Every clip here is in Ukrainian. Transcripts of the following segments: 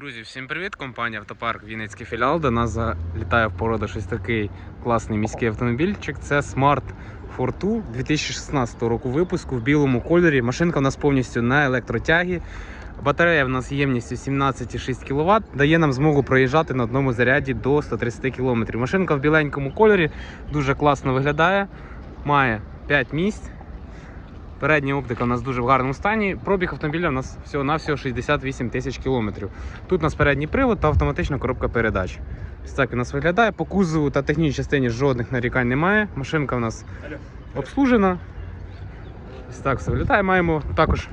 Друзі, всім привіт! Компанія Автопарк Вінницький філіал. До нас залітає в породу щось такий класний міський автомобільчик. Це Smart Fortwo 2016 року випуску в білому кольорі. Машинка у нас повністю на електротягі. Батарея в нас ємністю 17,6 кВт, дає нам змогу проїжджати на одному заряді до 130 км. Машинка в біленькому кольорі дуже класно виглядає. Має 5 місць. Передня оптика у нас дуже в гарному стані. Пробіг автомобіля у нас всього-навсього 68 тисяч кілометрів. Тут у нас передній привод та автоматична коробка передач. Ось так у нас виглядає. По кузову та технічній частині жодних нарікань немає. Машинка у нас обслужена. Ось так все виглядає. Маємо також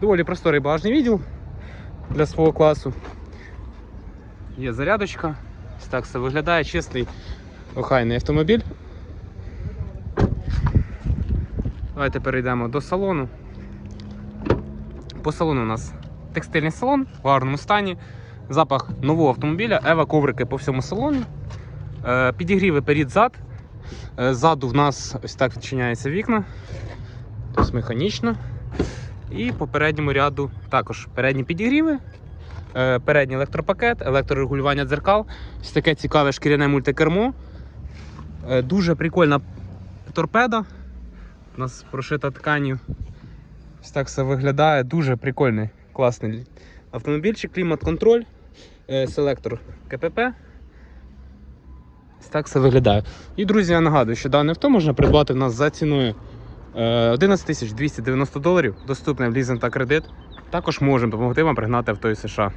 доволі просторий багажний відділ для свого класу. Є зарядочка. Ось так все виглядає. Чистий охайний автомобіль. Давайте перейдемо до салону. По салону у нас текстильний салон в гарному стані. Запах нового автомобіля, ева коврики по всьому салоні. Е, Підігріви перед-зад. Е, Ззаду в нас ось так відчиняються вікна. Тобто механічно. І по передньому ряду також передні підігріви, е, передній електропакет, електрорегулювання дзеркал. Ось таке цікаве шкіряне мультикермо. Дуже прикольна торпеда. У нас прошита тканью. Ось так все виглядає. Дуже прикольний, класний автомобільчик, клімат-контроль, е, селектор КПП. Ось так все виглядає. І, друзі, я нагадую, що дане авто можна придбати в нас за ціною е, 11 290 доларів, доступне в лізинг та кредит. Також можемо допомогти вам пригнати авто із США.